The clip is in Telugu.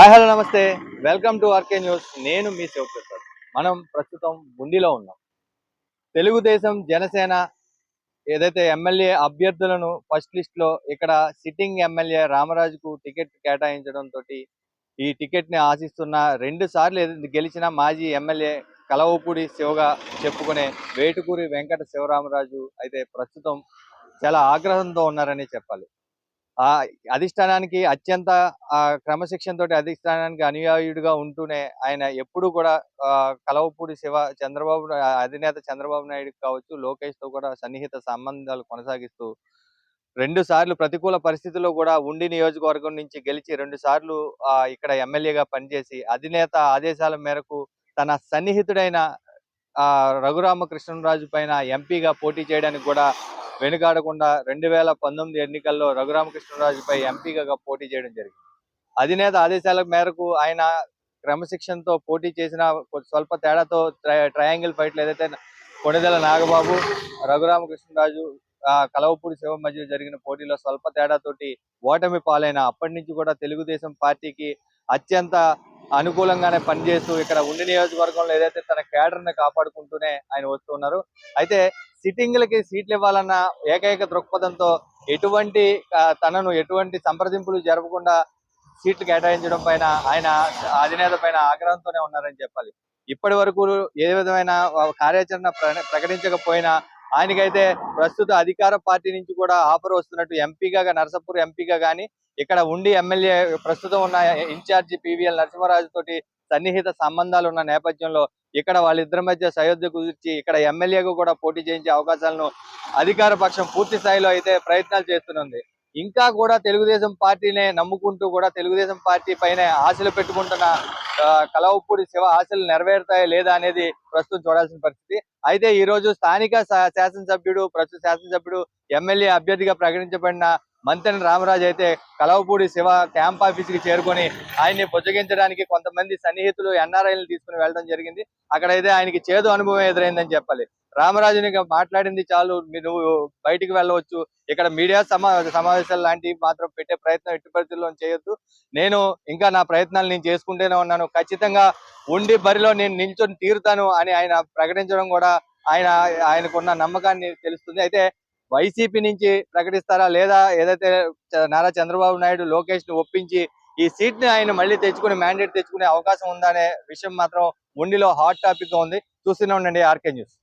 హాయ్ హలో నమస్తే. Welcome to RK news. నేను మీ శివప్రసాద్. మనం ప్రస్తుతం బుండిలో ఉన్నాం. తెలుగుదేశం జనసేన ఏదైతే ఎమ్మెల్యే అభ్యర్థులను ఫస్ట్ లిస్ట్లో ఇక్కడ సిట్టింగ్ ఎమ్మెల్యే రామరాజుకు టికెట్ కేటాయించడం తోటి ఈ టికెట్ని ఆశిస్తున్న రెండు సార్లు గెలిచిన మాజీ ఎమ్మెల్యే కలవపూడి శివగా చెప్పుకునే వేటుకూరి వెంకట శివరామరాజు అయితే ప్రస్తుతం చాలా ఆగ్రహంతో ఉన్నారని చెప్పాలి. ఆ అధిష్టానానికి అత్యంత ఆ, క్రమశిక్షణతో అధిష్టానానికి అనుయాయుడిగా ఉంటూనే ఆయన ఎప్పుడు కూడా కలవపూడి శివ చంద్రబాబు అధినేత చంద్రబాబు నాయుడు కావచ్చు లోకేష్తో కూడా సన్నిహిత సంబంధాలు కొనసాగిస్తూ రెండు సార్లు ప్రతికూల పరిస్థితుల్లో కూడా ఉండి నియోజకవర్గం నుంచి గెలిచి రెండు సార్లు ఇక్కడ ఎమ్మెల్యేగా పనిచేసి అధినేత ఆదేశాల మేరకు తన సన్నిహితుడైన ఆ, రఘురామకృష్ణరాజు పైన ఎంపీగా పోటీ చేయడానికి కూడా వెనుకాడకుండా రెండు వేల పంతొమ్మిది ఎన్నికల్లో రఘురామకృష్ణరాజుపై ఎంపీగా పోటీ చేయడం జరిగింది. అధినేత ఆదేశాల మేరకు ఆయన క్రమశిక్షణతో పోటీ చేసిన స్వల్ప తేడాతో ట్రై- ట్రయాంగిల్ ఫైట్లు ఏదైతే కొణిదెల నాగబాబు రఘురామకృష్ణరాజు కలవపూడి శివ మధ్య జరిగిన పోటీలో స్వల్ప తేడాతోటి ఓటమి పాలైన అప్పటి నుంచి కూడా తెలుగుదేశం పార్టీకి అత్యంత అనుకూలంగానే పనిచేస్తూ ఇక్కడ ఉండి నియోజకవర్గంలో ఏదైతే తన కేడర్ని కాపాడుకుంటూనే ఆయన వస్తున్నారు అయితే సిట్టింగ్లకి సీట్లు ఇవ్వాలన్న ఏకైక దృక్పథంతో ఎటువంటి తనను ఎటువంటి సంప్రదింపులు జరపకుండా సీట్లు కేటాయించడం పైన ఆయన అధినేత పైన ఆగ్రహంతోనే ఉన్నారని చెప్పాలి. ఇప్పటి వరకు ఏ విధమైన కార్యాచరణ ప్ర- ప్రకటించకపోయినా ఆయనకైతే ప్రస్తుత అధికార పార్టీ నుంచి కూడా ఆఫర్ వస్తున్నట్టు ఎంపీగా నరసపూర్ ఎంపీగా కానీ ఇక్కడ ఉండి ఎమ్మెల్యే ప్రస్తుతం ఉన్న ఇన్ఛార్జి పివిఎల్ నరసింహరాజు తోటి సన్నిహిత సంబంధాలు ఉన్న నేపథ్యంలో ఇక్కడ వాళ్ళిద్దరి మధ్య సయోధ్య కుదిర్చి ఇక్కడ ఎమ్మెల్యేగా కూడా పోటీ చేయించే అవకాశాలను అధికార పక్షం పూర్తి స్థాయిలో అయితే ప్రయత్నాలు చేస్తున్నది ఇంకా కూడా తెలుగుదేశం పార్టీనే నమ్ముకుంటూ కూడా తెలుగుదేశం పార్టీ పైన ఆశలు పెట్టుకుంటున్న కలవపూడి శివ ఆశలు నెరవేరుతాయా లేదా అనేది ప్రస్తుతం చూడాల్సిన పరిస్థితి. అయితే ఈ రోజు స్థానిక శా- శాసనసభ్యుడు ప్రస్తుత శాసనసభ్యుడు ఎమ్మెల్యే అభ్యర్థిగా ప్రకటించబడిన మంతెన రామరాజు అయితే కలవపూడి శివ క్యాంప్ ఆఫీస్కి చేరుకొని ఆయన్ని బుజ్జగించడానికి కొంతమంది సన్నిహితులు ఎన్ఆర్ఐలను తీసుకుని వెళ్ళడం జరిగింది. అక్కడైతే ఆయనకి చేదు అనుభవం ఎదురైందని చెప్పాలి. రామరాజుని మాట్లాడింది చాలు మీరు నువ్వు బయటికి వెళ్ళవచ్చు. ఇక్కడ మీడియా సమా సమావేశాలు లాంటివి మాత్రం పెట్టే ప్రయత్నం ఎట్టి పరిస్థితుల్లో చేయొద్దు. నేను ఇంకా నా ప్రయత్నాలు నేను చేసుకుంటూనే ఉన్నాను. ఖచ్చితంగా ఉండి బరిలో నేను నిల్చొని తీరుతాను అని ఆయన ప్రకటించడం కూడా ఆయన ఆయనకున్న నమ్మకాన్ని తెలుస్తుంది. అయితే వైసీపీ నుంచి ప్రకటిస్తారా లేదా ఏదైతే నారా చంద్రబాబు నాయుడు లోకేష్ను ఒప్పించి ఈ సీట్ని ఆయన మళ్ళీ తెచ్చుకుని మ్యాండేట్ తెచ్చుకునే అవకాశం ఉందనే విషయం మాత్రం ఉండిలో హాట్ టాపిక్గా ఉంది. చూస్తూనే ఉండండి ఆర్కే న్యూస్.